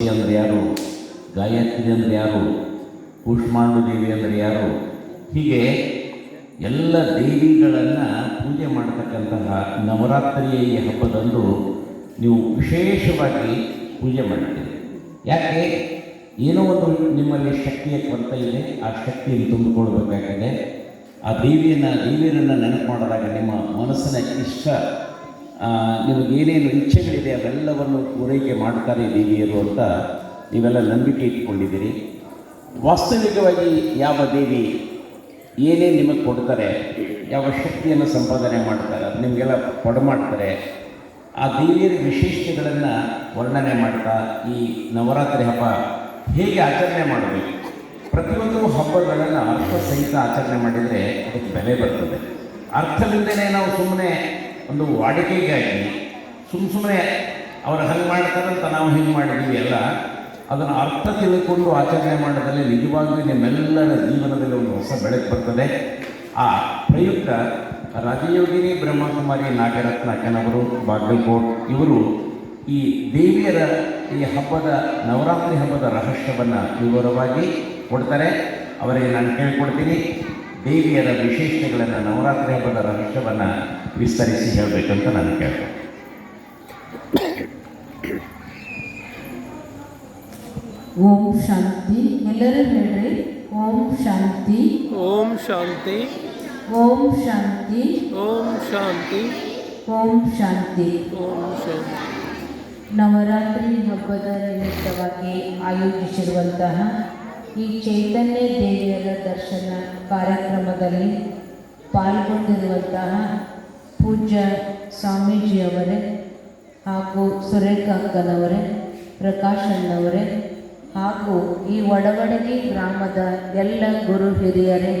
ಅಂದರೆ ಯಾರು? ಗಾಯತ್ರಿ ಅಂದರೆ ಯಾರು? ಕೂಷ್ಮಾಂಡು ದೇವಿ ಅಂದರೆ ಯಾರು? ಹೀಗೆ ಎಲ್ಲ ದೇವಿಗಳನ್ನು ಪೂಜೆ ಮಾಡತಕ್ಕಂತಹ ನವರಾತ್ರಿಯ ಈ ಹಬ್ಬದಂದು ನೀವು ವಿಶೇಷವಾಗಿ ಪೂಜೆ ಮಾಡ್ತೀರಿ. ಯಾಕೆ? ಏನೋ ಒಂದು ನಿಮ್ಮಲ್ಲಿ ಶಕ್ತಿಯ ಕೊರತೆ ಇದೆ, ಆ ಶಕ್ತಿಯನ್ನು ತುಂಬಿಕೊಳ್ಬೇಕಾಗಿದೆ ಆ ದೇವಿಯನ್ನು, ದೇವಿಯರನ್ನು ನೆನಪು ಮಾಡಿದಾಗ ನಿಮ್ಮ ಮನಸ್ಸಿನ ಇಷ್ಟ ಆ, ನಿಮಗೇನೇನು ಇಚ್ಛೆಗಳಿದೆ ಅವೆಲ್ಲವನ್ನು ಪೂರೈಕೆ ಮಾಡ್ತಾರೆ ದೇವಿಯರು ಅಂತ ನೀವೆಲ್ಲ ನಂಬಿಕೆ ಇಟ್ಕೊಂಡಿದ್ದೀರಿ ವಾಸ್ತವಿಕವಾಗಿ ಯಾವ ದೇವಿ ಏನೇ ನಿಮಗೆ ಕೊಡ್ತಾರೆ ಯಾವ ಶಕ್ತಿಯನ್ನು ಸಂಪಾದನೆ ಮಾಡ್ತಾರೆ ಅದು ನಿಮಗೆಲ್ಲ ಕೊಡಮಾಡ್ತಾರೆ ಆ ದೇವಿಯರ ವಿಶೇಷತೆಗಳನ್ನು ವರ್ಣನೆ ಮಾಡ್ತಾ ಈ ನವರಾತ್ರಿ ಹಬ್ಬ ಹೇಗೆ ಆಚರಣೆ ಮಾಡಬೇಕು? ಪ್ರತಿಯೊಂದು ಹಬ್ಬಗಳನ್ನು ಅರ್ಥ ಸಹಿತ ಆಚರಣೆ ಮಾಡಿದರೆ ಅದಕ್ಕೆ ಬೆಲೆ ಬರ್ತದೆ. ಅರ್ಥದಿಂದಲೇ ನಾವು ಸುಮ್ಮನೆ ಒಂದು ವಾಡಿಕೆಗಾಗಿ ಸುಮ್ಮ ಸುಮ್ಮನೆ ಅವ್ರು ಹಂಗೆ ಮಾಡ್ತಾರಂತ ನಾವು ಹಿಂಗೆ ಮಾಡಿದ್ದೀವಿ ಎಲ್ಲ, ಅದನ್ನು ಅರ್ಥ ತಿಳಿದುಕೊಂಡು ಆಚರಣೆ ಮಾಡೋದ್ರಲ್ಲಿ ನಿಜವಾಗ್ಲೂ ನಿಮ್ಮೆಲ್ಲರ ಜೀವನದಲ್ಲಿ ಒಂದು ಹೊಸ ಬೆಳಕು ಬರ್ತದೆ. ಆ ಪ್ರಯುಕ್ತ ರಾಜಯೋಗಿನಿ ಬ್ರಹ್ಮಕುಮಾರಿ ನಾಗರತ್ನ ಕೆನವರು ಬಾಗಲಕೋಟ್, ಇವರು ಈ ದೇವಿಯರ ಈ ಹಬ್ಬದ ನವರಾತ್ರಿ ಹಬ್ಬದ ರಹಸ್ಯವನ್ನು ವಿವರವಾಗಿ ಕೊಡ್ತಾರೆ. ಅವರಿಗೆ ನಾನು ಕೇಳ್ಕೊಡ್ತೀನಿ ದೇವಿಯರ ವಿಶೇಷತೆಗಳನ್ನು ನವರಾತ್ರಿ ಹಬ್ಬದ ರಹಸ್ಯವನ್ನು ವಿಸ್ತರಿಸಿ ಹೇಳಬೇಕಂತ ನಾನು ಕೇಳ್ತೀನಿ. ಓಂ ಶಾಂತಿ ಎಲ್ಲರೂ ಹೇಳ್ರಿ. ಓಂ ಶಾಂತಿ. ಓಂ ಶಾಂತಿ. ಓಂ ಶಾಂತಿ. ಓಂ ಶಾಂತಿ. ಓಂ ಶಾಂತಿ. ಓಂ ಶಾಂತಿ. ನವರಾತ್ರಿ ಹಬ್ಬದ ನಿಮಿತ್ತವಾಗಿ ಆಯೋಜಿಸಿರುವಂತಹ ಈ ಚೈತನ್ಯ ದೇವಿಯರ ದರ್ಶನ ಕಾರ್ಯಕ್ರಮದಲ್ಲಿ ಪಾಲ್ಗೊಂಡಿರುವಂತಹ ಪೂಜ್ಯ ಸ್ವಾಮೀಜಿಯವರೇ ಹಾಗೂ ಸುರೇಖ ಅಕ್ಕನವರೇ ಪ್ರಕಾಶ್ ಅಣ್ಣವರೇ ಹಾಗೂ ಈ ಒಡವಡಗಿ ಗ್ರಾಮದ ಎಲ್ಲ ಗುರು ಹಿರಿಯರೇ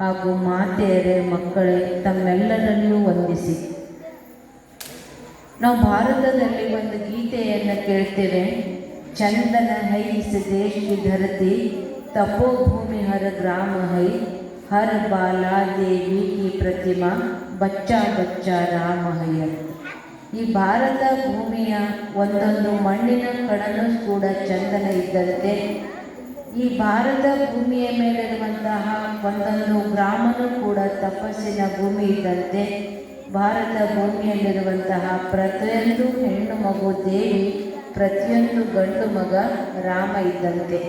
ಹಾಗೂ ಮಾತೆಯರೇ, ಮಕ್ಕಳೇ ತಮ್ಮೆಲ್ಲರಲ್ಲಿಯೂ ವಂದಿಸಿ. ನಾವು ಭಾರತದಲ್ಲಿ ಒಂದು ಗೀತೆಯನ್ನು ಕೇಳ್ತೇವೆ. ಚಂದನ ಹೈ ದೇಶಿ ದೇಶ ಧರತಿ ತಪೋಭೂಮಿ ಹರ ಗ್ರಾಮ ಹೈ, ಹರ ಬಾಲಾ ದೇವಿ ಕಿ ಪ್ರತಿಮಾ ಬಚ್ಚಾ ಬಚ್ಚಾ ರಾಮ ಹೈ ಈ ಭಾರತ ಭೂಮಿಯ ಒಂದೊಂದು ಮಣ್ಣಿನ ಕಣನೂ ಕೂಡ ಚಂದನ ಇದ್ದಂತೆ, ಈ ಭಾರತ ಭೂಮಿಯ ಮೇಲಿರುವಂತಹ ಒಂದೊಂದು ಗ್ರಾಮನೂ ಕೂಡ ತಪಸ್ಸಿನ ಭೂಮಿ ಇದ್ದಂತೆ, ಭಾರತ ಭೂಮಿಯಲ್ಲಿರುವಂತಹ ಪ್ರತಿಯೊಂದು ಹೆಣ್ಣು ಮಗು ದೇವಿ, ಪ್ರತಿಯೊಂದು ಗಂಡು ಮಗ ರಾಮ ಇದ್ದಂತೆ.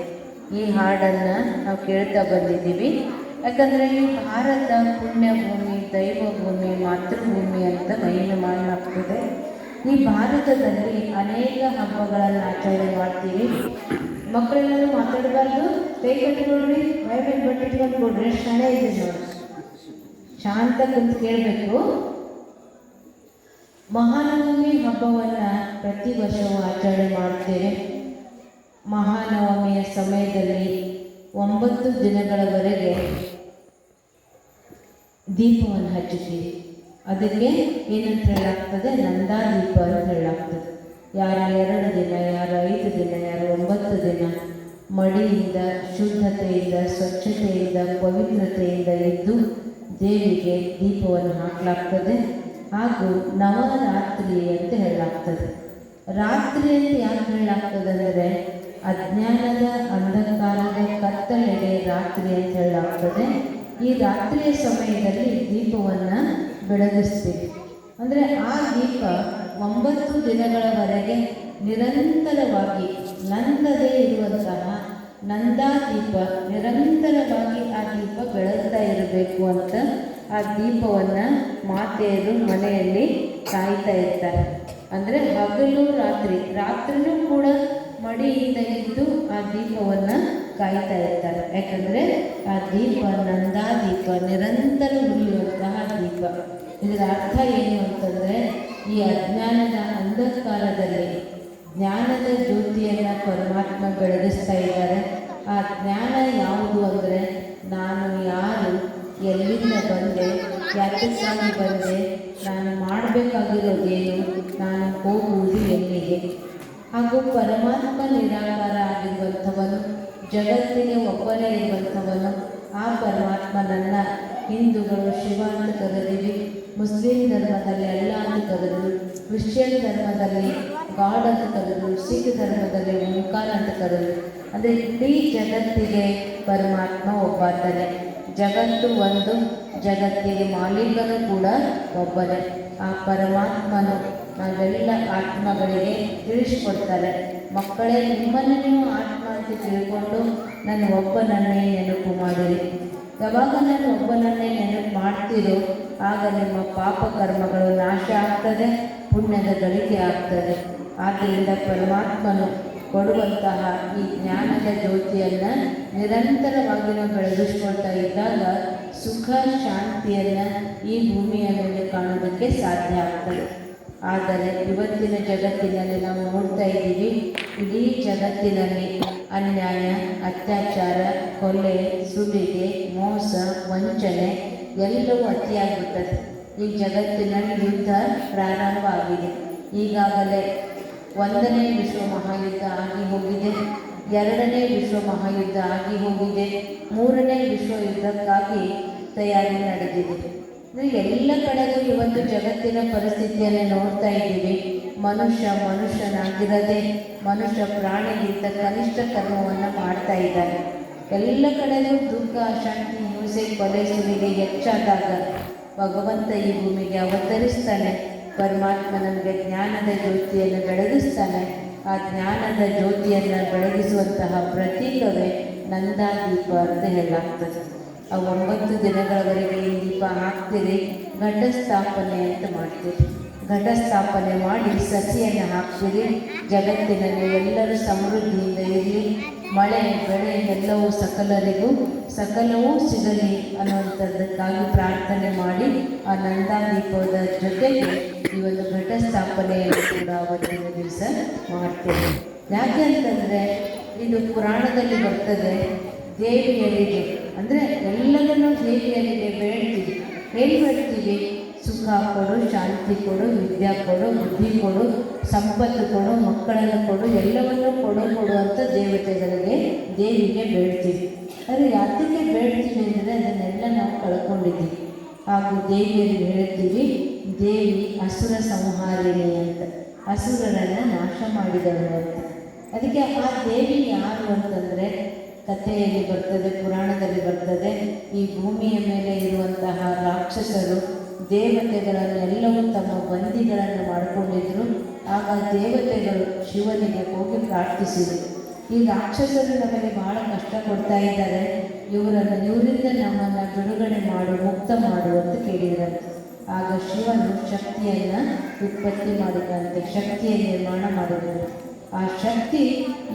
ಈ ಹಾಡನ್ನು ನಾವು ಕೇಳ್ತಾ ಬಂದಿದ್ದೀವಿ. ಯಾಕಂದರೆ ಈ ಭಾರತ ಪುಣ್ಯಭೂಮಿ, ದೈವಭೂಮಿ, ಮಾತೃಭೂಮಿ ಅಂತ ಮೈನ ಮಾಡಲಾಗ್ತದೆ ಈ ಭಾರತದಲ್ಲಿ ಅನೇಕ ಹಬ್ಬಗಳನ್ನು ಆಚರಣೆ ಮಾಡ್ತೀವಿ. ಮಕ್ಕಳೆಲ್ಲ ಮಾತಾಡಬಾರ್ದು. ಕೈ ಕಟ್ಟಿಕೊಳ್ರಿ ಭಯ ಮೇಲೆ ಬಟ್ಟಿಟ್ಕೊಂಡು ಕೊಡ್ರಿ ಶಾಲೆ ಇದೆ ನೋಡಿ ಶಾಂತ ಕುಂತು ಕೇಳಬೇಕು. ಮಹಾನವಮಿ ಹಬ್ಬವನ್ನು ಪ್ರತಿ ವರ್ಷವೂ ಆಚರಣೆ ಮಾಡ್ತೇವೆ. ಮಹಾನವಮಿಯ ಸಮಯದಲ್ಲಿ ಒಂಬತ್ತು ದಿನಗಳವರೆಗೆ ದೀಪವನ್ನು ಹಚ್ಚುತ್ತೀರಿ. ಅದಕ್ಕೆ ಏನಂತ ಹೇಳಾಗ್ತದೆ ನಂದಾದೀಪ ಅಂತ ಹೇಳಲಾಗ್ತದೆ. ಯಾರು ಎರಡು ದಿನ, ಯಾರು ಐದು ದಿನ, ಯಾರು ಒಂಬತ್ತು ದಿನ ಮಡಿಯಿಂದ, ಶುದ್ಧತೆಯಿಂದ, ಸ್ವಚ್ಛತೆಯಿಂದ, ಪವಿತ್ರತೆಯಿಂದ ಇದ್ದು ದೇವಿಗೆ ದೀಪವನ್ನು ಹಾಕಲಾಗ್ತದೆ ಹಾಗೂ ನವರಾತ್ರಿ ಅಂತ ಹೇಳಲಾಗ್ತದೆ. ರಾತ್ರಿ ಅಂತ ಯಾಕೆ ಹೇಳಲಾಗ್ತದೆ ಅಂದರೆ ಅಜ್ಞಾನದ ಅಂಧಕಾರದ ಕತ್ತಲೆಗೆ ರಾತ್ರಿ ಅಂತ ಹೇಳಲಾಗ್ತದೆ. ಈ ರಾತ್ರಿಯ ಸಮಯದಲ್ಲಿ ದೀಪವನ್ನು ಬೆಳಗಿಸ್ತೀವಿ. ಅಂದರೆ ಆ ದೀಪ ಒಂಬತ್ತು ದಿನಗಳವರೆಗೆ ನಿರಂತರವಾಗಿ, ನಂದದೇ ಇರುವಂತಹ ನಂದಾದೀಪ, ನಿರಂತರವಾಗಿ ಆ ದೀಪ ಬೆಳಗ್ತಾ ಇರಬೇಕು ಅಂತ ಆ ದೀಪವನ್ನು ಮಾತೆಯರು ಮನೆಯಲ್ಲಿ ಕಾಯ್ತಾ ಇರ್ತಾರೆ. ಅಂದರೆ ಹಗಲು ರಾತ್ರಿ, ರಾತ್ರಿನೂ ಕೂಡ ಮಡಿಯಿಂದ ತೆಗೆದು ಆ ದೀಪವನ್ನು ಕಾಯ್ತಾ ಇರ್ತಾರೆ. ಯಾಕಂದರೆ ಆ ದೀಪ ನಂದಾದೀಪ, ನಿರಂತರ ಉರಿಯುವಂತಹ ದೀಪ. ಇದರ ಅರ್ಥ ಏನು ಅಂತಂದರೆ, ಈ ಅಜ್ಞಾನದ ಅಂಧಕಾರದಲ್ಲಿ ಜ್ಞಾನದ ಜ್ಯೋತಿಯನ್ನು ಪರಮಾತ್ಮ ಬೆಳಗಿಸ್ತಾ ಇದ್ದಾರೆ. ಆ ಜ್ಞಾನ ಯಾವುದು ಅಂದರೆ, ನಾನು ಯಾರು, ಎಲ್ಲಿಂದ ಬಂದೆ ಯಾತಕ್ಕಾಗಿ ಬಂದೆ, ನಾನು ಮಾಡಬೇಕಾಗಿರೋದೇನು ನಾನು ಹೋಗುವುದು ಎಲ್ಲಿಗೆ? ಹಾಗೂ ಪರಮಾತ್ಮ ನಿರಾಕಾರ ಆಗಿರುವಂಥವನು, ಜಗತ್ತಿಗೆ ಒಬ್ಬನೇ ಇರುವಂಥವನು, ಆ ಪರಮಾತ್ಮನನ್ನು ಹಿಂದೂಗಳು ಶಿವ ಅಂತ ಕರೆದಿವಿ ಮುಸ್ಲಿಂ ಧರ್ಮದಲ್ಲಿ ಅಲ್ಲ ಅಂತ ಕರೆದು, ಕ್ರಿಶ್ಚಿಯನ್ ಧರ್ಮದಲ್ಲಿ ಗಾಡ್ ಅಂತ ಕರೆದ್ರು ಸಿಖ್ ಧರ್ಮದಲ್ಲಿ ಓಂಕಾರ ಅಂತ ಕರೆದ್ರು ಅಂದರೆ ಇಡೀ ಜಗತ್ತಿಗೆ ಪರಮಾತ್ಮ ಒಬ್ಬಾತನೇ. ಜಗತ್ತು ಒಂದು, ಜಗತ್ತಿಗೆ ಮಾಲೀಕನು ಕೂಡ ಒಬ್ಬನೇ. ಆ ಪರಮಾತ್ಮನು ನಾವೆಲ್ಲ ಆತ್ಮಗಳಿಗೆ ತಿಳಿಸಿಕೊಡ್ತಾರೆ ಮಕ್ಕಳೇ, ನಿಮ್ಮನ್ನು ನೀವು ಆತ್ಮ ಅಂತ ತಿಳ್ಕೊಂಡು ನಾನು ಒಬ್ಬನನ್ನೇ ನೆನಪು ಮಾಡಿರಿ. ಯಾವಾಗ ನಾನು ಒಬ್ಬನನ್ನೇ ನೆನಪು ಮಾಡ್ತೀರೋ, ಆಗ ನಿಮ್ಮ ಪಾಪ ಕರ್ಮಗಳು ನಾಶ ಆಗ್ತದೆ, ಪುಣ್ಯದ ಗಳಿಕೆ ಆಗ್ತದೆ. ಆದ್ದರಿಂದ ಪರಮಾತ್ಮನು ಕೊಡುವಂತಹ ಈ ಜ್ಞಾನದ ಜ್ಯೋತಿಯನ್ನು ನಿರಂತರವಾಗಿ ನಾವು ಬೆಳೆದಿಸ್ಕೊಳ್ತಾ ಇದ್ದಾಗ ಸುಖ, ಶಾಂತಿಯನ್ನು ಈ ಭೂಮಿಯ ಮೇಲೆ ಕಾಣೋದಕ್ಕೆ ಸಾಧ್ಯ ಆಗ್ತದೆ. ಆದರೆ ಇವತ್ತಿನ ಜಗತ್ತಿನಲ್ಲಿ ನಾವು ನೋಡ್ತಾ ಇದ್ದೀವಿ, ಇಡೀ ಜಗತ್ತಿನಲ್ಲಿ ಅನ್ಯಾಯ, ಅತ್ಯಾಚಾರ, ಕೊಲೆ ಸುಲಿಗೆ ಮೋಸ, ವಂಚನೆ ಎಲ್ಲವೂ ಅತಿಯಾಗುತ್ತದೆ ಈ ಜಗತ್ತಿನಲ್ಲಿ ಯುದ್ಧ ಪ್ರಾರಂಭ ಆಗಿದೆ ಈಗಾಗಲೇ ಒಂದನೇ ವಿಶ್ವ ಮಹಾಯುದ್ಧ ಆಗಿ ಹೋಗಿದೆ ಎರಡನೇ ವಿಶ್ವ ಮಹಾಯುದ್ಧ ಆಗಿ ಹೋಗಿದೆ ಮೂರನೇ ವಿಶ್ವ ಯುದ್ಧಕ್ಕಾಗಿ ತಯಾರಿ ನಡೆದಿದೆ. ಎಲ್ಲ ಕಡೆಗೂ ಇವತ್ತು ಜಗತ್ತಿನ ಪರಿಸ್ಥಿತಿಯನ್ನು ನೋಡ್ತಾ ಇದ್ದೀವಿ. ಮನುಷ್ಯ ಮನುಷ್ಯನಾಗಿರದೆ, ಮನುಷ್ಯ ಪ್ರಾಣಿಗಿಂತ ಕನಿಷ್ಠ ಕರ್ಮವನ್ನು ಮಾಡ್ತಾ ಇದ್ದಾನೆ ಎಲ್ಲ ಕಡೆಯೂ ದುಃಖ, ಅಶಾಂತಿ, ಹಿಂಸೆ, ಕೊಲೆ, ಸುಲಿಗೆ ಹೆಚ್ಚಾದಾಗ ಭಗವಂತ ಈ ಭೂಮಿಗೆ ಅವತರಿಸ್ತಾನೆ. ಪರಮಾತ್ಮ ನಮಗೆ ಜ್ಞಾನದ ಜ್ಯೋತಿಯನ್ನು ಬೆಳಗಿಸ್ತಾನೆ. ಆ ಜ್ಞಾನದ ಜ್ಯೋತಿಯನ್ನು ಬೆಳಗಿಸುವಂತಹ ಪ್ರತೀಕವೇ ನಂದಾದೀಪ ಅಂತ ಹೇಳಲಾಗ್ತದೆ. ಒಂಬತ್ತು ದಿನಗಳವರೆಗೆ ಈ ದೀಪ ಹಾಕ್ತೀರಿ. ಘಟಸ್ಥಾಪನೆ ಅಂತ ಮಾಡ್ತೀರಿ. ಘಟಸ್ಥಾಪನೆ ಮಾಡಿ ಸಸಿಯನ್ನು ಹಾಕ್ತೀರಿ. ಜಗತ್ತಿನಲ್ಲಿ ಎಲ್ಲರೂ ಸಮೃದ್ಧಿಯಿಂದ ಇರಲಿ. ಮಳೆ, ಬೆಳೆ ಎಲ್ಲವೂ ಸಕಲರಿಗೂ, ಸಕಲವೂ ಸಿಗಲಿ ಅನ್ನುವಂಥದ್ದಕ್ಕಾಗಿ ಪ್ರಾರ್ಥನೆ ಮಾಡಿ ಆ ನಂದಾದೀಪದ ಜೊತೆಗೆ ಈ ಒಂದು ಘಟಸ್ಥಾಪನೆಯನ್ನು ಕೂಡ ಅವತ್ತಿನ ದಿವಸ ಮಾಡ್ತೇವೆ. ಯಾಕೆ ಅಂತಂದರೆ, ಇದು ಪುರಾಣದಲ್ಲಿ ಬರ್ತದೆ, ದೇವಿಯರಿಗೆ ಅಂದರೆ ಎಲ್ಲದನ್ನು ದೇವಿಯರಿಗೆ ಬೇಡ್ತೀವಿ ಏನು ಬೇಡ್ತೀವಿ ಸುಖ ಕೊಡು, ಶಾಂತಿ ಕೊಡು, ವಿದ್ಯೆ ಕೊಡು, ಬುದ್ಧಿ ಕೊಡು, ಸಂಪತ್ತು ಕೊಡು, ಮಕ್ಕಳನ್ನು ಕೊಡು, ಎಲ್ಲವನ್ನೂ ಕೊಡು ಕೊಡು ಅಂತ ದೇವತೆಗಳಿಗೆ, ದೇವಿಗೆ ಬೇಡ್ತೀವಿ. ಆದರೆ ಯಾತಕ್ಕೆ ಬೇಡ್ತೀವಿ ಅಂದರೆ ಅದನ್ನೆಲ್ಲ ನಾವು ಕಳ್ಕೊಂಡಿದ್ದೀವಿ. ಹಾಗೂ ದೇವಿಯಲ್ಲಿ ಹೇಳ್ತೀವಿ, ದೇವಿ ಹಸುರ ಸಂಹಾರಿಣಿ ಅಂತ. ಹಸುರನ್ನು ನಾಶ ಮಾಡಿದವರು ಅಂತ. ಅದಕ್ಕೆ ಆ ದೇವಿ ಯಾರು ಅಂತಂದರೆ ಕಥೆಯಲ್ಲಿ ಬರ್ತದೆ, ಪುರಾಣದಲ್ಲಿ ಬರ್ತದೆ. ಈ ಭೂಮಿಯ ಮೇಲೆ ಇರುವಂತಹ ರಾಕ್ಷಸರು ದೇವತೆಗಳನ್ನೆಲ್ಲವೂ ತಮ್ಮ ಬಂದಿಗಳನ್ನು ಮಾಡಿಕೊಂಡಿದ್ರು. ಆಗ ದೇವತೆಗಳು ಶಿವನಿಗೆ ಹೋಗಿ ಪ್ರಾರ್ಥಿಸಿದರು. ಈ ರಾಕ್ಷಸರು ನಮಗೆ ಬಹಳ ಕಷ್ಟ ಕೊಡ್ತಾ ಇದ್ದಾರೆ. ಇವರನ್ನು, ಇವರಿಂದ ನಮ್ಮನ್ನು ಬಿಡುಗಡೆ ಮಾಡು, ಮುಕ್ತ ಮಾಡು ಅಂತ ಕೇಳಿದ್ರಂತೆ ಆಗ ಶಿವನು ಶಕ್ತಿಯನ್ನು ಉತ್ಪತ್ತಿ ಮಾಡಿದಂತೆ ಶಕ್ತಿಯ ನಿರ್ಮಾಣ ಮಾಡಿದರು ಆ ಶಕ್ತಿ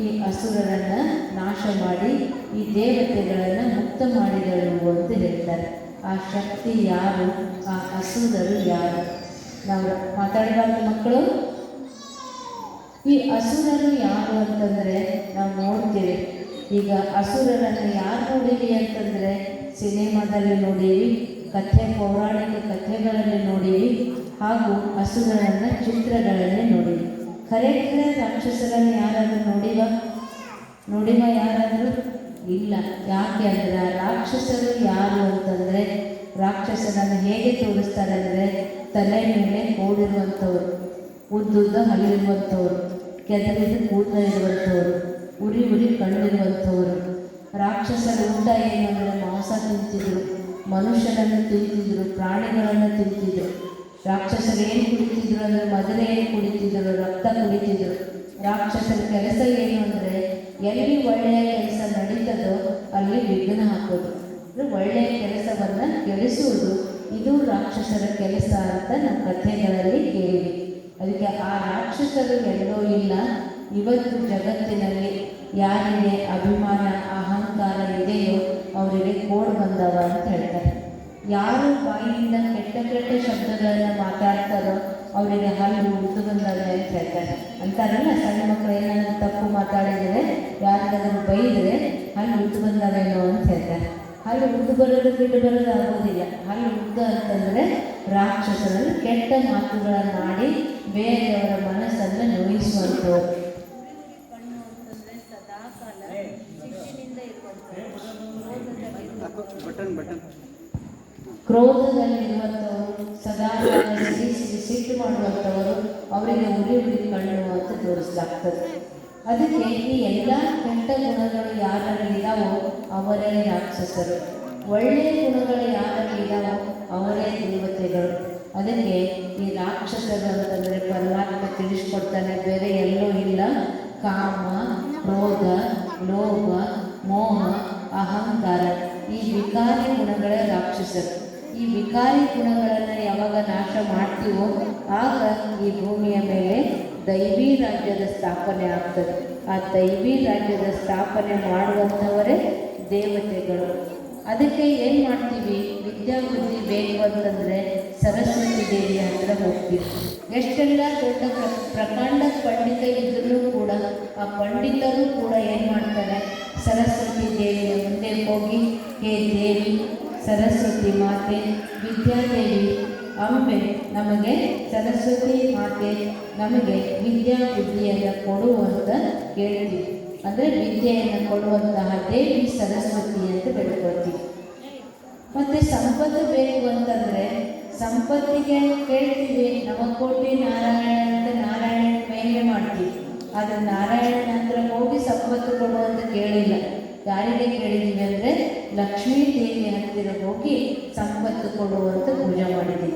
ಈ ಹಸುರರನ್ನು ನಾಶ ಮಾಡಿ, ಈ ದೇವತೆಗಳನ್ನು ಮುಕ್ತ ಮಾಡಿದಳು ಅಂತ ಹೇಳ್ತಾರೆ. ಆ ಶಕ್ತಿ ಯಾರು? ಆ ಅಸುರರು ಯಾರು? ನಾವು ಮಾತಾಡಬಾರ್ದು ಮಕ್ಕಳು. ಈ ಅಸುರರು ಯಾರು ಅಂತಂದರೆ ನಾವು ನೋಡ್ತೀವಿ. ಈಗ ಅಸುರರನ್ನು ಯಾರು ನೋಡೀವಿ ಅಂತಂದರೆ ಸಿನಿಮಾದಲ್ಲಿ ನೋಡೀವಿ ಕಥೆ, ಪೌರಾಣಿಕ ಕಥೆಗಳಲ್ಲಿ ನೋಡೀವಿ ಹಾಗೂ ಹಸುಗಳನ್ನು ಚಿತ್ರಗಳಲ್ಲಿ ನೋಡೀವಿ ಖರೆ ಖರೆ ರಾಕ್ಷಸರನ್ನು ಯಾರಾದರೂ ನೋಡಿವ ನೋಡಿವ ಯಾರಾದರೂ? ಇಲ್ಲ. ಯಾಕೆ ಅಂದರೆ ರಾಕ್ಷಸರು ಯಾರು ಅಂತಂದರೆ ರಾಕ್ಷಸರನ್ನು ಹೇಗೆ ತೋರಿಸ್ತಾರೆ ಅಂದರೆ ತಲೆ ಮೇಲೆ ಓಡಿರುವಂಥವ್ರು ಉದ್ದುದ್ದ ಹಲ್ಲಿರುವಂಥವ್ರು ಕೆದರಿದ ಕೂದಲ ಇರುವಂಥವ್ರು, ಉರಿ ಉರಿ ಕಣ್ಣಿರುವಂಥವ್ರು. ರಾಕ್ಷಸರ ಊಟ ಏನು ಅಂದರೆ ಮಾಂಸ ತಿಂತಿದ್ರು ಮನುಷ್ಯರನ್ನು ತಿಂತಿದ್ರು, ಪ್ರಾಣಿಗಳನ್ನು ತಿಂತಿದ್ರು. ರಾಕ್ಷಸರು ಏನು ಕುಡಿತಿದ್ರು ಅಂದರೆ ಮದುವೆ ಕುಡಿತಿದ್ರು? ರಕ್ತ ಕುಡಿತಿದ್ರು. ರಾಕ್ಷಸರ ಕೆಲಸ ಏನು ಅಂದರೆ ಎಲ್ಲಿ ಒಳ್ಳೆಯ ಕೆಲಸ ನಡೀತದೋ ಅಲ್ಲಿ ವಿಘ್ನ ಹಾಕೋದು. ಒಳ್ಳೆಯ ಕೆಲಸವನ್ನು ಕೆಡಿಸುವುದು ಇದು ರಾಕ್ಷಸರ ಕೆಲಸ ಅಂತ ನಮ್ಮ ಕಥೆಗಳಲ್ಲಿ ಕೇಳಿವಿ ಅದಕ್ಕೆ ಆ ರಾಕ್ಷಸರು ಎಲ್ಲೋ ಇಲ್ಲ. ಇವತ್ತು ಜಗತ್ತಿನಲ್ಲಿ ಯಾರಿಗೆ ಅಭಿಮಾನ, ಅಹಂಕಾರ ಇದೆಯೋ ಅವರಿಗೆ ಕೋಡ್ ಬಂದವ ಅಂತ ಹೇಳ್ತಾರೆ. ಯಾರು ಬಾಯಿಯಿಂದ ಕೆಟ್ಟ ಕೆಟ್ಟ ಶಬ್ದಗಳನ್ನು ಮಾತಾಡ್ತಾರೋ ಅವರಿಗೆ ಹಲ್ಲು ಬಂದವೆ ಅಂತ ಹೇಳ್ತಾರೆ. ಅಂತಾರಲ್ಲ, ಸಣ್ಣ ಮಕ್ಕಳು ಏನಾದರೂ ತಪ್ಪು ಮಾತಾಡಿದರೆ, ಯಾರಿಗಾದರೂ ಬೈದರೆ ಹಲ್ಲು ಬಂದವೇನೋ ಅಂತ ಹೇಳ್ತಾರೆ. ಹಲ್ಲು ಉದ್ದು ಬರೋದು ಬಿಟ್ಟು ಬರೋದು ಆಗೋದಿಲ್ಲ. ಹಲ್ಲು ಉದ್ದ ಅಂತಂದರೆ ರಾಕ್ಷಸರು, ಕೆಟ್ಟ ಮಾತುಗಳನ್ನು ಆಡಿ ಬೇರೆಯವರ ಮನಸ್ಸನ್ನು ಕ್ರೋಧದಲ್ಲಿರುವಂಥವರು ಸದಾ ಸಿಟ್ಟು ಮಾಡುವಂಥವರು ಅವರಿಗೆ ಉರಿ ಉರಿ ಕಣ್ಣು ಅಂತ ತೋರಿಸಲಾಗ್ತದೆ. ಅದಕ್ಕೆ ಈ ಎಲ್ಲ ಕೆಟ್ಟ ಗುಣಗಳು ಯಾರಲ್ಲಿದ್ದಾವೋ ಅವರೇ ರಾಕ್ಷಸರು. ಒಳ್ಳೆಯ ಗುಣಗಳು ಯಾರಲ್ಲಿದ್ದಾವೋ ಅವರೇ ದೇವತೆಗಳು. ಅದಕ್ಕೆ ಈ ರಾಕ್ಷಸರು ಅಂತಂದರೆ ಪರಮಾತ್ಮ ತಿಳಿಸ್ಕೊಡ್ತಾನೆ, ಬೇರೆ ಎಲ್ಲೂ ಇಲ್ಲ. ಕಾಮ, ಕ್ರೋಧ ಲೋಭ ಮೋಹ, ಅಹಂಕಾರ, ಈ ವಿಕಾರಿ ಗುಣಗಳೇ ರಾಕ್ಷಸರು. ಈ ವಿಕಾರಿ ಗುಣಗಳನ್ನು ಯಾವಾಗ ನಾಶ ಮಾಡ್ತೀವೋ ಆಗ ಈ ಭೂಮಿಯ ಮೇಲೆ ದೈವಿ ರಾಜ್ಯದ ಸ್ಥಾಪನೆ ಆಗ್ತದೆ. ಆ ದೈವಿ ರಾಜ್ಯದ ಸ್ಥಾಪನೆ ಮಾಡುವಂಥವರೇ ದೇವತೆಗಳು. ಅದಕ್ಕೆ ಏನು ಮಾಡ್ತೀವಿ? ವಿದ್ಯಾಬುದ್ಧಿ ಬೇಕು ಅಂತಂದರೆ ಸರಸ್ವತಿ ದೇವಿ ಹತ್ರ ಹೋಗ್ತೀವಿ. ಎಷ್ಟೆಲ್ಲ ದೊಡ್ಡ ಪ್ರ, ಪ್ರಕಾಂಡ ಪಂಡಿತ ಇದ್ದರೂ ಕೂಡ ಆ ಪಂಡಿತರು ಕೂಡ ಏನು ಮಾಡ್ತಾರೆ? ಸರಸ್ವತಿ ದೇವಿಯ ಮುಂದೆ ಹೋಗಿ, ಹೇ ದೇವಿ ಸರಸ್ವತಿ ಮಾತೆ, ವಿದ್ಯಾದೇವಿ ಅಂಬೆ ನಮಗೆ ಸರಸ್ವತಿ ಮಾತೆ, ನಮಗೆ ವಿದ್ಯಾ ಬುದ್ಧಿಯನ್ನು ಕೊಡು ಅಂತ ಅಂದರೆ ವಿದ್ಯೆಯನ್ನು ಕೊಡುವಂತಹ ದೇವಿ ಸರಸ್ವತಿ ಅಂತ ಬೆಳ್ಕೊಳ್ತೀವಿ. ಮತ್ತು ಸಂಪತ್ತು ಬೇಕು ಅಂತಂದರೆ ಸಂಪತ್ತಿಗೆ ಕೇಳ್ತೀವಿ ನವಕೋಟಿ ನಾರಾಯಣ ಅಂತ ನಾರಾಯಣ ಮೇಲೆ ಮಾಡ್ತೀವಿ. ಆದರೆ ನಾರಾಯಣ ಹತ್ರ ಹೋಗಿ ಸಂಪತ್ತು ಕೊಡು ಅಂತ ಕೇಳಿಲ್ಲ. ಯಾರಿಗೆ ಕೇಳಿದ್ದೀವಿ ಅಂದರೆ ಲಕ್ಷ್ಮೀ ದೇವಿ ಹತ್ತಿರ ಹೋಗಿ ಸಂಪತ್ತು ಕೊಡುವಂತ ಪೂಜೆ ಮಾಡಿದೆ.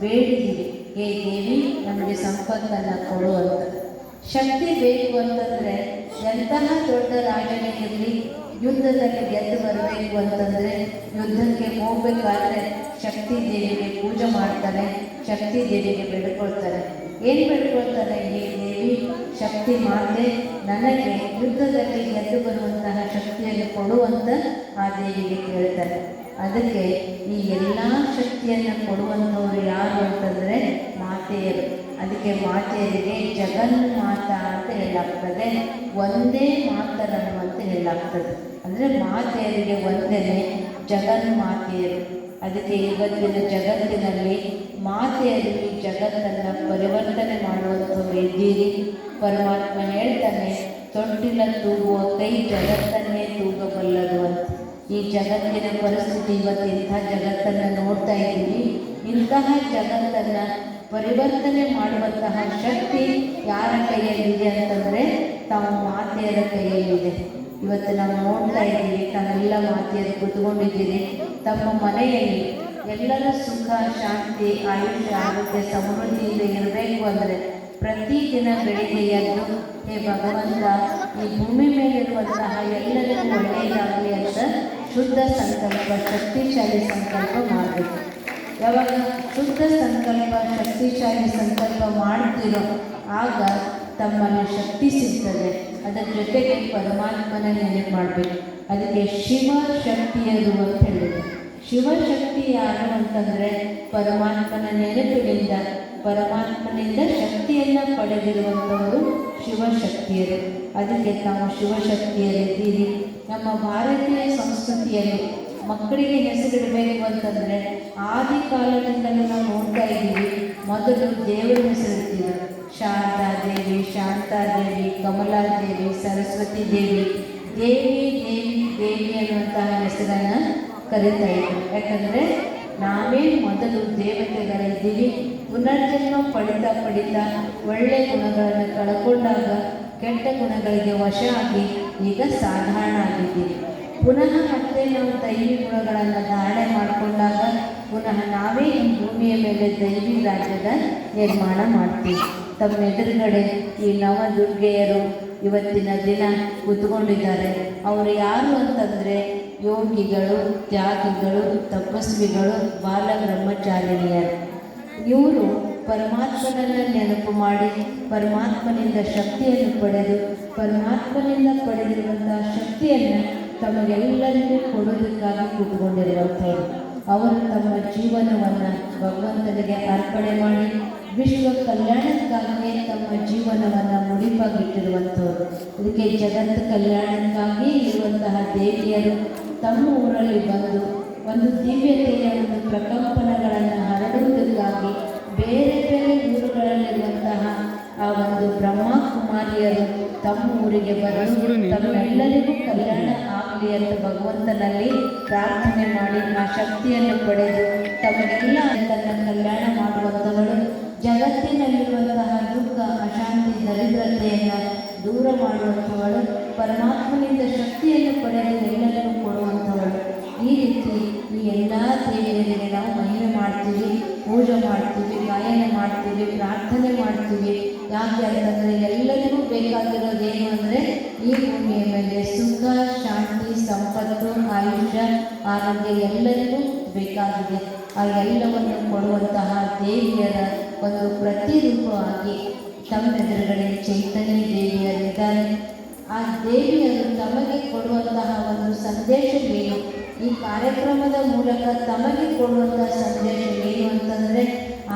ಬೇಡಿದ್ದೀವಿ ಹೇ ದೇವಿ, ನಮಗೆ ಸಂಪತ್ತನ್ನು ಕೊಡುವಂತ ಶಕ್ತಿ ಬೇಕು ಅಂತಂದರೆ ಎಂತಹ ದೊಡ್ಡ ರಾಜನೇ ಯುದ್ಧದಲ್ಲಿ ಗೆದ್ದು ಬರಬೇಕು ಅಂತಂದರೆ ಯುದ್ಧಕ್ಕೆ ಹೋಗಬೇಕಾದ್ರೆ ಶಕ್ತಿ ದೇವಿಗೆ ಪೂಜೆ ಮಾಡ್ತಾರೆ, ಶಕ್ತಿ ದೇವಿಗೆ ಬೆಳ್ಕೊಳ್ತಾರೆ ಏನು ಬೆಳ್ಕೊಳ್ತಾರೆ ಹೇ ದೇವಿ, ಶಕ್ತಿ ಮಾತೆ, ನನಗೆ ಯುದ್ಧದಲ್ಲಿ ಗೆದ್ದು ಬರುವಂತಹ ಶಕ್ತಿಯನ್ನು ಕೊಡುವಂತ ಆ ದೇವಿಗೆ ಕೇಳ್ತಾರೆ. ಅದಕ್ಕೆ ಈ ಎಲ್ಲ ಶಕ್ತಿಯನ್ನು ಕೊಡುವಂಥವ್ರು ಯಾರು ಅಂತಂದರೆ ಮಾತೆಯರು. ಅದಕ್ಕೆ ಮಾತೆಯರಿಗೆ ಜಗನ್ಮಾತ ಅಂತ ಹೇಳಲಾಗ್ತದೆ. ಒಂದೇ ಮಾತರನ್ನು ಅಂತ ಹೇಳಲಾಗ್ತದೆ. ಅಂದರೆ ಮಾತೆಯರಿಗೆ ಒಂದೇನೆ ಜಗನ್ಮಾತೆಯರು. ಅದಕ್ಕೆ ಇವತ್ತಿನ ಜಗತ್ತಿನಲ್ಲಿ ಮಾತೆಯರು ಈ ಜಗತ್ತನ್ನು ಪರಿವರ್ತನೆ ಮಾಡುವಂಥವ್ರು ಇದ್ದೀರಿ. ಪರಮಾತ್ಮ ಹೇಳ್ತಾನೆ, ತೊಟ್ಟಿಲ ತೂಗುವ ಕೈ ಜಗತ್ತನ್ನೇ ತೂಗಬಲ್ಲದು ಅಂತ. ಈ ಜಗತ್ತಿನ ಪರಿಸ್ಥಿತಿ ಇವತ್ತು ಇಂಥ ಜಗತ್ತನ್ನು ನೋಡ್ತಾ ಇದ್ದೀವಿ. ಇಂತಹ ಜಗತ್ತನ್ನು ಪರಿವರ್ತನೆ ಮಾಡುವಂತಹ ಶಕ್ತಿ ಯಾರ ಕೈಯಲ್ಲಿದೆ ಅಂತಂದರೆ ತಮ್ಮ ಮಾತೆಯರ ಕೈಯಲ್ಲಿದೆ. ಇವತ್ತು ನಾವು ನೋಡ್ತಾ ಇದ್ದೀವಿ, ತಾವೆಲ್ಲ ಮಾತೆಯರು ಕೂತ್ಕೊಂಡಿದ್ದೀರಿ. ತಮ್ಮ ಮನೆಯಲ್ಲಿ ಎಲ್ಲರ ಸುಖ, ಶಾಂತಿ, ಆಯುಷ್ಯ, ಆರೋಗ್ಯ ಸಮೃದ್ಧಿಯಿಂದ ಇರಬೇಕು ಅಂದರೆ ಪ್ರತಿದಿನ ಬೆಳಿಗ್ಗೆ ಹೇ ಭಗವಂತ, ಈ ಭೂಮಿ ಮೇಲಿರುವಂತಹ ಎಲ್ಲರಿಗೂ ಒಳ್ಳೆಯದಾಗಲಿ ಅಂತ ಶುದ್ಧ ಸಂಕಲ್ಪ ಶಕ್ತಿಶಾಲಿ ಸಂಕಲ್ಪ ಮಾಡಬೇಕು ಯಾವಾಗ ಶುದ್ಧ ಸಂಕಲ್ಪ, ಶಕ್ತಿಶಾಲಿ ಸಂಕಲ್ಪ ಮಾಡ್ತೀರೋ ಆಗ ತಮ್ಮಲ್ಲಿ ಶಕ್ತಿ ಸಿಗ್ತದೆ. ಅದರ ಜೊತೆಗೆ ಪರಮಾತ್ಮನ ನೆನಪು ಮಾಡಬೇಕು. ಅದಕ್ಕೆ ಶಿವ ಶಕ್ತಿಯದು ಅಂತ ಹೇಳಿದೆ ಶಿವಶಕ್ತಿ ಯಾರು ಅಂತಂದರೆ ಪರಮಾತ್ಮನ ನೆನಪಿನಿಂದ, ಪರಮಾತ್ಮನಿಂದ ಶಕ್ತಿಯನ್ನು ಪಡೆದಿರುವಂಥವರು ಶಿವಶಕ್ತಿಯರು. ಅದಕ್ಕೆ ತಾವು ಶಿವಶಕ್ತಿಯರಿದ್ದೀರಿ ನಮ್ಮ ಭಾರತೀಯ ಸಂಸ್ಕೃತಿಯಲ್ಲಿ ಮಕ್ಕಳಿಗೆ ಹೆಸರಿಡಬೇಕು ಅಂತಂದರೆ ಆದಿ ಕಾಲದಿಂದಲೂ ನಾವು ನೋಡ್ತಾ ಇದ್ದೀವಿ. ಮೊದಲು ದೇವರ ಹೆಸರಿಡ್ತೀವಿ ಶಾರದಾ ದೇವಿ ಶಾಂತಾದೇವಿ ಕಮಲಾದೇವಿ ಸರಸ್ವತಿ ದೇವಿ ದೇವಿ ದೇವಿ ದೇವಿ ಅನ್ನುವಂತಹ ಹೆಸರನ್ನು ಕರೀತಾ ಇದ್ದೀವಿ ಯಾಕಂದರೆ ನಾವೇ ಮೊದಲು ದೇವತೆಗಳಿದ್ದೀವಿ. ಪುನರ್ಜನ್ಮ ಪಡಿತಾ ಪಡಿತಾ ಒಳ್ಳೆಯ ಗುಣಗಳನ್ನು ಕಳ್ಕೊಂಡಾಗ ಕೆಟ್ಟ ಗುಣಗಳಿಗೆ ವಶ ಆಗಿ ಈಗ ಸಾಧಾರಣ ಆಗಿದ್ದೀವಿ ಪುನಃ ಮತ್ತೆ ನಾವು ದೈವಿ ಗುಣಗಳನ್ನು ಧಾರಣೆ ಮಾಡಿಕೊಂಡಾಗ ಪುನಃ ನಾವೇ ಈ ಭೂಮಿಯ ಮೇಲೆ ದೈವಿ ರಾಜ್ಯದ ನಿರ್ಮಾಣ ಮಾಡ್ತೀವಿ. ತಮ್ಮ ಎದುರುಗಡೆ ಈ ನವದುರ್ಗೆಯರು ಇವತ್ತಿನ ದಿನ ಕೂತ್ಕೊಂಡಿದ್ದಾರೆ. ಅವರು ಯಾರು ಅಂತಂದರೆ ಯೋಗಿಗಳು, ತ್ಯಾಗಿಗಳು, ತಪಸ್ವಿಗಳು, ಬಾಲ ಬ್ರಹ್ಮಚಾರಿಣಿಯರು. ಇವರು ಪರಮಾತ್ಮನನ್ನು ನೆನಪು ಮಾಡಿ, ಪರಮಾತ್ಮನಿಂದ ಶಕ್ತಿಯನ್ನು ಪಡೆದು, ಪರಮಾತ್ಮನಿಂದ ಪಡೆದಿರುವಂತಹ ಶಕ್ತಿಯನ್ನು ತಮಗೆಲ್ಲರಿಗೂ ಕೊಡೋದಕ್ಕಾಗಿ ಕೂತ್ಕೊಂಡಿರುವಂಥವ್ರು. ಅವರು ತಮ್ಮ ಜೀವನವನ್ನು ಭಗವಂತನಿಗೆ ಅರ್ಪಣೆ ಮಾಡಿ, ವಿಶ್ವ ಕಲ್ಯಾಣಕ್ಕಾಗಿಯೇ ತಮ್ಮ ಜೀವನವನ್ನು ಮುಡಿಪಾಗಿಟ್ಟಿರುವಂಥವ್ರು. ಇದಕ್ಕೆ ಜಗತ್ತು ಕಲ್ಯಾಣಕ್ಕಾಗಿ ಇರುವಂತಹ ದೇವಿಯರು ತಮ್ಮ ಊರಲ್ಲಿ ಬಂದು ಒಂದು ದಿವ್ಯತೆಯ ಒಂದು ಪ್ರಕಂಪನಗಳನ್ನು ಆ ಒಂದು ಬ್ರಹ್ಮ ಕುಮಾರಿಯರು ತಮ್ಮ ಊರಿಗೆ ಬರಲು ತಮ್ಮೆಲ್ಲರಿಗೂ ಕಲ್ಯಾಣ ಆಗಲಿ ಎಂದು ಅಂತ ಭಗವಂತನಲ್ಲಿ ಪ್ರಾರ್ಥನೆ ಮಾಡಿ ಆ ಶಕ್ತಿಯನ್ನು ಪಡೆದು ತಮಗೆಲ್ಲ ತನ್ನ ಕಲ್ಯಾಣ ಮಾಡುವಂಥವಳು ಜಗತ್ತಿನಲ್ಲಿರುವಂತಹ ದುಃಖ ಅಶಾಂತಿ ದರಿದ್ರತೆಯನ್ನು ದೂರ ಮಾಡುವಂಥವಳು ಪರಮಾತ್ಮನಿಂದ ಶಕ್ತಿಯನ್ನು ಪಡೆದು ಎಲ್ಲರಿಗೂ ಕೊಡುವಂಥವಳು ಈ ರೀತಿ ಈ ಎಲ್ಲ ದೇವಿಯರಿಗೆ ನಾವು ಮಹಿಮೆ ಮಾಡ್ತೀವಿ ಪೂಜೆ ಮಾಡ್ತೀವಿ ಗಾಯನ ಮಾಡ್ತೀವಿ ಪ್ರಾರ್ಥನೆ ಮಾಡ್ತೀವಿ. ಯಾಕೆ ಅಂತಂದರೆ ಎಲ್ಲರಿಗೂ ಬೇಕಾಗಿರೋದು ಏನು ಅಂದರೆ ಈ ಭೂಮಿಯ ಮೇಲೆ ಸುಖ, ಶಾಂತಿ, ಸಂಪತ್ತು, ಆಯುಷ್ಯ, ಆರೋಗ್ಯ ಎಲ್ಲರಿಗೂ ಬೇಕಾಗಿದೆ. ಆ ಎಲ್ಲವನ್ನು ಕೊಡುವಂತಹ ದೇವಿಯರ ಒಂದು ಪ್ರತಿರೂಪವಾಗಿ ತಮ್ಮೆದುರುಗಡೆ ಚೈತನ್ಯ ದೇವಿಯರಿದ್ದಾರೆ ಆ ದೇವಿಯರು ತಮಗೆ ಕೊಡುವಂತಹ ಒಂದು ಸಂದೇಶವೇನು? ಈ ಕಾರ್ಯಕ್ರಮದ ಮೂಲಕ ತಮಗೆ ಕೊಡುವಂತಹ ಸಂದೇಶ ಏನು ಅಂತಂದರೆ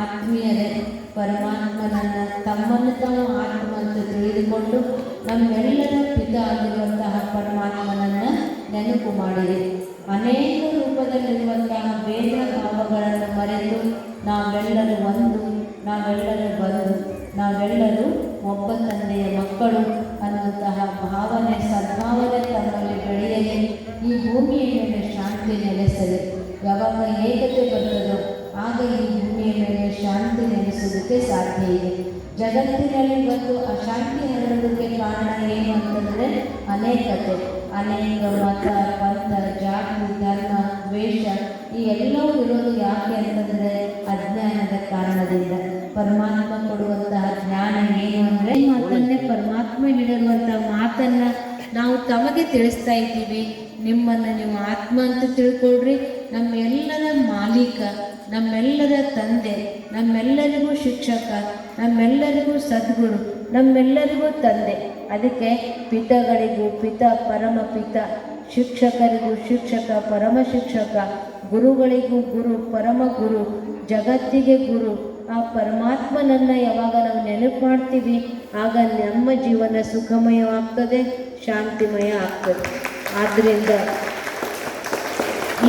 ಆತ್ಮೀಯರೇ ಪರಮಾತ್ಮನನ್ನು ತಮ್ಮನ್ನು ತಾವು ಆತ್ಮ ತಿಳಿದುಕೊಂಡು ನಮ್ಮೆಲ್ಲರ ಪಿತ ಆಗಿರುವಂತಹ ಪರಮಾತ್ಮನನ್ನು ನೆನಪು ಮಾಡಿರಿ. ಅನೇಕ ರೂಪದಲ್ಲಿರುವಂತಹ ಭೇದ ಭಾವಗಳನ್ನು ಮರೆತು ನಾವೆಲ್ಲರೂ ಒಂದು, ನಾವೆಲ್ಲರೂ ಬಂದು, ನಾವೆಲ್ಲರೂ ಒಬ್ಬ ತಂದೆಯ ಮಕ್ಕಳು ಅನ್ನುವಂತಹ ಭಾವನೆ, ಸದ್ಭಾವನೆ ತಮ್ಮಲ್ಲಿ ಬೆಳೆಯಲಿ. ಈ ಭೂಮಿಯ ಮೇಲೆ ಶಾಂತಿ ನೆಲೆಸಲಿ. ಯಾವಾಗ ಏಕತೆ ಬರ್ತದೋ ಆಗ ಈ ಭೂಮಿಯ ಮೇಲೆ ಶಾಂತಿ ನೆಲೆಸೋದಕ್ಕೆ ಸಾಧ್ಯ ಇದೆ. ಜಗತ್ತಿನಲ್ಲಿ ಇವತ್ತು ಅಶಾಂತಿ ಹರಡೋದಕ್ಕೆ ಕಾರಣ ಏನು ಅಂತಂದರೆ ಅನೇಕತೆ. ಅನೇಕ ಮತ, ಪಂಥ, ಜಾತಿ, ಧರ್ಮ, ದ್ವೇಷ, ಈ ಎಲ್ಲವೂ ಇರೋದು ಯಾಕೆ ಅಂತಂದರೆ ಅಜ್ಞಾನದ ಕಾರಣದಿಂದ. ಪರಮಾತ್ಮ ಕೊಡುವಂತಹ ಜ್ಞಾನ ಏನು ಅಂದರೆ ಮಾತನ್ನೇ ಪರಮಾತ್ಮ ಹೇಳಿರುವಂತಹ ಮಾತನ್ನು ನಾವು ತಮಗೆ ತಿಳಿಸ್ತಾ ಇದ್ದೀವಿ. ನಿಮ್ಮನ್ನು ನೀವು ಆತ್ಮ ಅಂತ ತಿಳ್ಕೊಳ್ರಿ. ನಮ್ಮೆಲ್ಲರ ಮಾಲೀಕ, ನಮ್ಮೆಲ್ಲರ ತಂದೆ, ನಮ್ಮೆಲ್ಲರಿಗೂ ಶಿಕ್ಷಕ, ನಮ್ಮೆಲ್ಲರಿಗೂ ಸದ್ಗುರು, ನಮ್ಮೆಲ್ಲರಿಗೂ ತಂದೆ. ಅದಕ್ಕೆ ಪಿತಗಳಿಗೂ ಪಿತ, ಪರಮ ಪಿತ, ಶಿಕ್ಷಕರಿಗೂ ಶಿಕ್ಷಕ, ಪರಮ ಶಿಕ್ಷಕ, ಗುರುಗಳಿಗೂ ಗುರು, ಪರಮ ಗುರು, ಜಗತ್ತಿಗೆ ಗುರು ಆ ಪರಮಾತ್ಮನನ್ನು ಯಾವಾಗ ನಾವು ನೆನಪು ಮಾಡ್ತೀವಿ, ಆಗ ನಮ್ಮ ಜೀವನ ಸುಖಮಯವಾಗ್ತದೆ, ಶಾಂತಿಮಯ ಆಗ್ತದೆ. ಆದ್ದರಿಂದ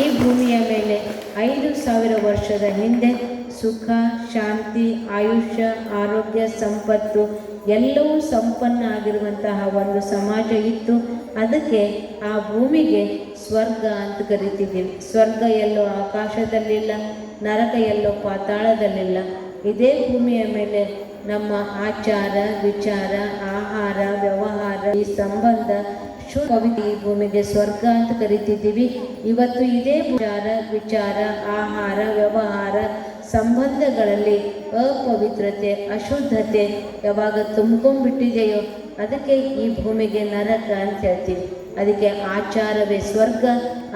ಈ ಭೂಮಿಯ ಮೇಲೆ ಐದು ಸಾವಿರ ವರ್ಷದ ಹಿಂದೆ ಸುಖ, ಶಾಂತಿ, ಆಯುಷ್ಯ, ಆರೋಗ್ಯ, ಸಂಪತ್ತು ಎಲ್ಲವೂ ಸಂಪನ್ನ ಆಗಿರುವಂತಹ ಒಂದು ಸಮಾಜ ಇತ್ತು. ಅದಕ್ಕೆ ಆ ಭೂಮಿಗೆ ಸ್ವರ್ಗ ಅಂತ ಕರಿತಿದ್ದೀವಿ. ಸ್ವರ್ಗ ಎಲ್ಲೋ ಆಕಾಶದಲ್ಲಿಲ್ಲ, ನರಕ ಎಲ್ಲೋ ಪಾತಾಳದಲ್ಲಿಲ್ಲ. ಇದೇ ಭೂಮಿಯ ಮೇಲೆ ನಮ್ಮ ಆಚಾರ, ವಿಚಾರ, ಆಹಾರ, ವ್ಯವಹಾರ, ಈ ಸಂಬಂಧ ಶುದ್ಧ ಈ ಭೂಮಿಗೆ ಸ್ವರ್ಗ ಅಂತ ಕರಿತಿದ್ದೀವಿ. ಇವತ್ತು ಇದೇ ವಿಚಾರ ವಿಚಾರ, ಆಹಾರ, ವ್ಯವಹಾರ ಸಂಬಂಧಗಳಲ್ಲಿ ಅಪವಿತ್ರತೆ, ಅಶುದ್ಧತೆ ಯಾವಾಗ ತುಂಬ್ಕೊಂಡ್ಬಿಟ್ಟಿದೆಯೋ ಅದಕ್ಕೆ ಈ ಭೂಮಿಗೆ ನರಕ ಅಂತ ಹೇಳ್ತೀವಿ. ಅದಕ್ಕೆ ಆಚಾರವೇ ಸ್ವರ್ಗ,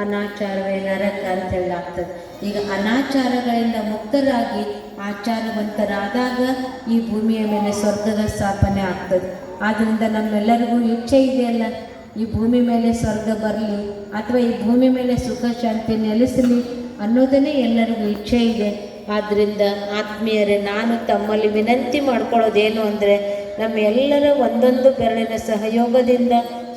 ಅನಾಚಾರವೇ ನರಕ ಅಂತ ಆಗ್ತದೆ ಈಗ ಅನಾಚಾರಗಳಿಂದ ಮುಕ್ತರಾಗಿ ಆಚಾರವಂತರಾದಾಗ ಈ ಭೂಮಿಯ ಮೇಲೆ ಸ್ವರ್ಗದ ಸ್ಥಾಪನೆ ಆಗ್ತದೆ. ಆದ್ದರಿಂದ ನಮ್ಮೆಲ್ಲರಿಗೂ ಇಚ್ಛೆ ಇದೆಯಲ್ಲ ಈ ಭೂಮಿ ಮೇಲೆ ಸ್ವರ್ಗ ಬರಲಿ ಅಥವಾ ಈ ಭೂಮಿ ಮೇಲೆ ಸುಖ, ಶಾಂತಿ ನೆಲೆಸಲಿ ಅನ್ನೋದನ್ನೇ ಎಲ್ಲರಿಗೂ ಇಚ್ಛೆ ಇದೆ. ಆದ್ದರಿಂದ ಆತ್ಮೀಯರೇ, ನಾನು ತಮ್ಮಲ್ಲಿ ವಿನಂತಿ ಮಾಡ್ಕೊಳ್ಳೋದೇನು ಅಂದರೆ ನಮ್ಮೆಲ್ಲರ ಒಂದೊಂದು ಬೆರಳಿನ ಸಹಯೋಗದಿಂದ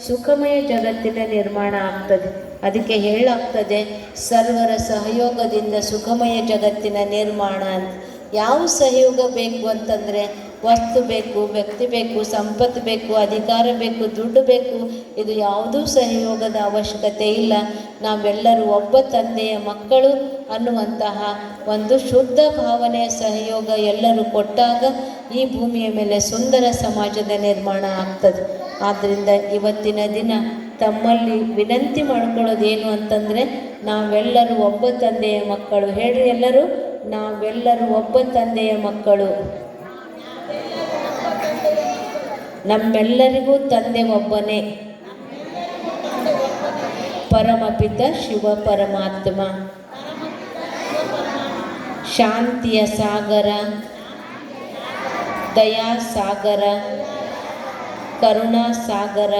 ಸುಖಮಯ ಜಗತ್ತಿನ ನಿರ್ಮಾಣ ಆಗ್ತದೆ. ಅದಕ್ಕೆ ಹೇಳಾಗ್ತದೆ, ಸರ್ವರ ಸಹಯೋಗದಿಂದ ಸುಖಮಯ ಜಗತ್ತಿನ ನಿರ್ಮಾಣ ಅಂತ. ಯಾವ ಸಹಯೋಗ ಬೇಕು ಅಂತಂದರೆ, ವಸ್ತು ಬೇಕು, ವ್ಯಕ್ತಿ ಬೇಕು, ಸಂಪತ್ತು ಬೇಕು, ಅಧಿಕಾರ ಬೇಕು, ದುಡ್ಡು ಬೇಕು, ಇದು ಯಾವುದೂ ಸಹಯೋಗದ ಅವಶ್ಯಕತೆ ಇಲ್ಲ. ನಾವೆಲ್ಲರೂ ಒಬ್ಬ ತಂದೆಯ ಮಕ್ಕಳು ಅನ್ನುವಂತಹ ಒಂದು ಶುದ್ಧ ಭಾವನೆ ಸಹಯೋಗ ಎಲ್ಲರೂ ಕೊಟ್ಟಾಗ ಈ ಭೂಮಿಯ ಮೇಲೆ ಸುಂದರ ಸಮಾಜದ ನಿರ್ಮಾಣ ಆಗ್ತದೆ. ಆದ್ದರಿಂದ ಇವತ್ತಿನ ದಿನ ತಮ್ಮಲ್ಲಿ ವಿನಂತಿ ಮಾಡ್ಕೊಳ್ಳೋದೇನು ಅಂತಂದರೆ, ನಾವೆಲ್ಲರೂ ಒಬ್ಬ ತಂದೆಯ ಮಕ್ಕಳು. ಹೇಳ್ರಿ ಎಲ್ಲರೂ, ನಾವೆಲ್ಲರೂ ಒಬ್ಬ ತಂದೆಯ ಮಕ್ಕಳು. ನಮ್ಮೆಲ್ಲರಿಗೂ ತಂದೆ ಒಬ್ಬನೇ. ಪರಮಪಿತ ಶಿವ ಪರಮಾತ್ಮ. ಶಾಂತಿಯ ಸಾಗರ ದಯಾ ಸಾಗರ ಕರುಣಾ ಸಾಗರ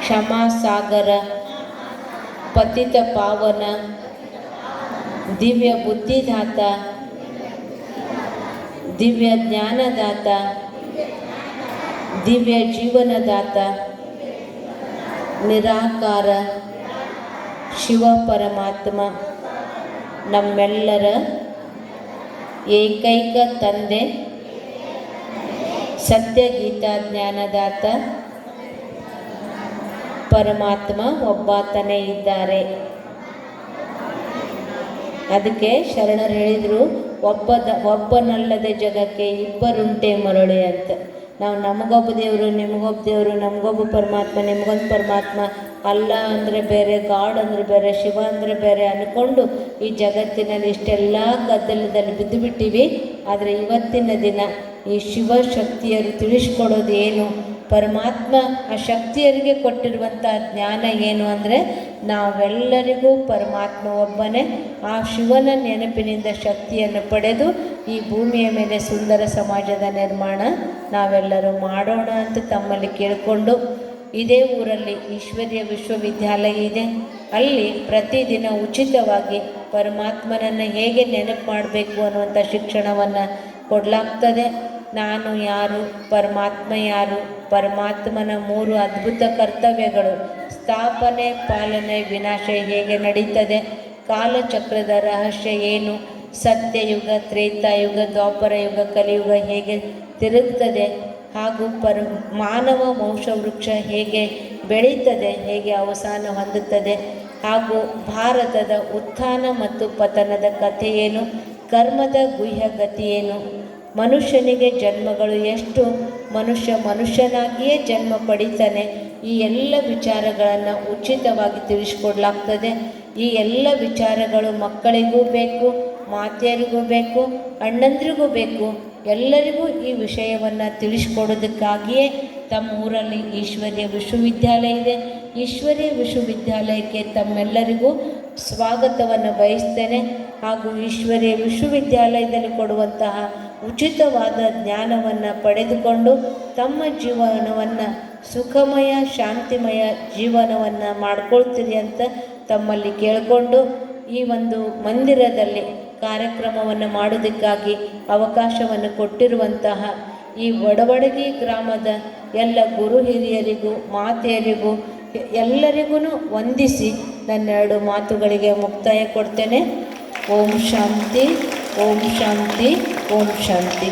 ಕ್ಷಮಾ ಸಾಗರ ಪತಿತ ಪಾವನ ದಿವ್ಯ ಬುದ್ಧಿದಾತ ದಿವ್ಯ ಜ್ಞಾನದಾತ ದಿವ್ಯ ಜೀವನದಾತ ನಿರಾಕಾರ ಶಿವ ಪರಮಾತ್ಮ ನಮ್ಮೆಲ್ಲರ ಏಕೈಕ ತಂದೆ ಸತ್ಯ ಗೀತಾ ಜ್ಞಾನದಾತ ಪರಮಾತ್ಮ ಒಬ್ಬಾತನೇ ಇದ್ದಾರೆ. ಅದಕ್ಕೆ ಶರಣರು ಹೇಳಿದರು, ಒಬ್ಬದ, ಒಬ್ಬನಲ್ಲದೆ ಜಗಕ್ಕೆ ಇಬ್ಬರುಂಟೆ ಮರಳಿ ಅಂತ. ನಾವು ನಮಗೊಬ್ಬ ದೇವರು, ನಿಮಗೊಬ್ಬ ದೇವರು, ನಮಗೊಬ್ಬ ಪರಮಾತ್ಮ, ನಿಮಗೊಂದು ಪರಮಾತ್ಮ ಅಲ್ಲ ಅಂದರೆ ಬೇರೆ, ಗಾಡ್ ಅಂದರೆ ಬೇರೆ, ಶಿವ ಅಂದರೆ ಬೇರೆ ಅಂದ್ಕೊಂಡು ಈ ಜಗತ್ತಿನಲ್ಲಿ ಇಷ್ಟೆಲ್ಲ ಗದ್ದಲದಲ್ಲಿ ಬಿದ್ದು ಬಿಟ್ಟಿವಿ ಆದರೆ ಇವತ್ತಿನ ದಿನ ಈ ಶಿವ ಶಕ್ತಿಯರು ತಿಳಿಸ್ಕೊಡೋದು ಏನು? ಪರಮಾತ್ಮ ಆ ಶಕ್ತಿಯರಿಗೆ ಕೊಟ್ಟಿರುವಂಥ ಜ್ಞಾನ ಏನು ಅಂದರೆ ನಾವೆಲ್ಲರಿಗೂ ಪರಮಾತ್ಮ ಒಬ್ಬನೇ. ಆ ಶಿವನ ನೆನಪಿನಿಂದ ಶಕ್ತಿಯನ್ನು ಪಡೆದು ಈ ಭೂಮಿಯ ಮೇಲೆ ಸುಂದರ ಸಮಾಜದ ನಿರ್ಮಾಣ ನಾವೆಲ್ಲರೂ ಮಾಡೋಣ ಅಂತ ತಮ್ಮಲ್ಲಿ ಕೇಳಿಕೊಂಡು ಇದೇ ಊರಲ್ಲಿ ಈಶ್ವರ್ಯ ವಿಶ್ವವಿದ್ಯಾಲಯ ಇದೆ. ಅಲ್ಲಿ ಪ್ರತಿದಿನ ಉಚಿತವಾಗಿ ಪರಮಾತ್ಮನನ್ನು ಹೇಗೆ ನೆನಪು ಮಾಡಬೇಕು ಅನ್ನುವಂಥ ಶಿಕ್ಷಣವನ್ನು ಕೊಡಲಾಗ್ತದೆ. ನಾನು ಯಾರು, ಪರಮಾತ್ಮ ಯಾರು, ಪರಮಾತ್ಮನ ಮೂರು ಅದ್ಭುತ ಕರ್ತವ್ಯಗಳು, ಸ್ಥಾಪನೆ, ಪಾಲನೆ, ವಿನಾಶ ಹೇಗೆ ನಡೀತದೆ, ಕಾಲಚಕ್ರದ ರಹಸ್ಯ ಏನು, ಸತ್ಯಯುಗ, ತ್ರೇತಾಯುಗ ದ್ವಾಪರ ಯುಗ ಕಲಿಯುಗ ಹೇಗೆ ತಿರುಗ್ತದೆ ಹಾಗೂ ಪರ ಮಾನವ ವಂಶವೃಕ್ಷ ಹೇಗೆ ಬೆಳೀತದೆ, ಹೇಗೆ ಅವಸಾನ ಹೊಂದುತ್ತದೆ ಹಾಗೂ ಭಾರತದ ಉತ್ಥಾನ ಮತ್ತು ಪತನದ ಕಥೆ ಏನು, ಕರ್ಮದ ಗುಹ್ಯ ಗತಿ ಏನು, ಮನುಷ್ಯನಿಗೆ ಜನ್ಮಗಳು ಎಷ್ಟು, ಮನುಷ್ಯ ಮನುಷ್ಯನಾಗಿಯೇ ಜನ್ಮ ಪಡಿತಾನೆ, ಈ ಎಲ್ಲ ವಿಚಾರಗಳನ್ನು ಉಚಿತವಾಗಿ ತಿಳಿಸ್ಕೊಡ್ಲಾಗ್ತದೆ. ಈ ಎಲ್ಲ ವಿಚಾರಗಳು ಮಕ್ಕಳಿಗೂ ಬೇಕು, ಮಾತೆಯರಿಗೂ ಬೇಕು, ಅಣ್ಣಂದ್ರಿಗೂ ಬೇಕು ಎಲ್ಲರಿಗೂ ಈ ವಿಷಯವನ್ನು ತಿಳಿಸ್ಕೊಡೋದಕ್ಕಾಗಿಯೇ ತಮ್ಮ ಊರಲ್ಲಿ ಈಶ್ವರ್ಯ ವಿಶ್ವವಿದ್ಯಾಲಯ ಇದೆ. ಈಶ್ವರ್ಯ ವಿಶ್ವವಿದ್ಯಾಲಯಕ್ಕೆ ತಮ್ಮೆಲ್ಲರಿಗೂ ಸ್ವಾಗತವನ್ನು ಬಯಸ್ತೇನೆ. ಹಾಗೂ ಈಶ್ವರ್ಯ ವಿಶ್ವವಿದ್ಯಾಲಯದಲ್ಲಿ ಕೊಡುವಂತಹ ಉಚಿತವಾದ ಜ್ಞಾನವನ್ನು ಪಡೆದುಕೊಂಡು ತಮ್ಮ ಜೀವನವನ್ನು ಸುಖಮಯ, ಶಾಂತಿಮಯ ಜೀವನವನ್ನು ಮಾಡ್ಕೊಳ್ತೀರಿ ಅಂತ ತಮ್ಮಲ್ಲಿ ಕೇಳಿಕೊಂಡು ಈ ಒಂದು ಮಂದಿರದಲ್ಲಿ ಕಾರ್ಯಕ್ರಮವನ್ನು ಮಾಡೋದಕ್ಕಾಗಿ ಅವಕಾಶವನ್ನು ಕೊಟ್ಟಿರುವಂತಹ ಈ ಒಡವಡಗಿ ಗ್ರಾಮದ ಎಲ್ಲ ಗುರು ಹಿರಿಯರಿಗೂ, ಮಾತೆಯರಿಗೂ ಎಲ್ಲರಿಗೂ ವಂದಿಸಿ ನನ್ನೆರಡು ಮಾತುಗಳಿಗೆ ಮುಕ್ತಾಯ ಕೊಡ್ತೇನೆ. ಓಂ ಶಾಂತಿ ಓಂ ಶಾಂತಿ ಓಂ ಶಾಂತಿ.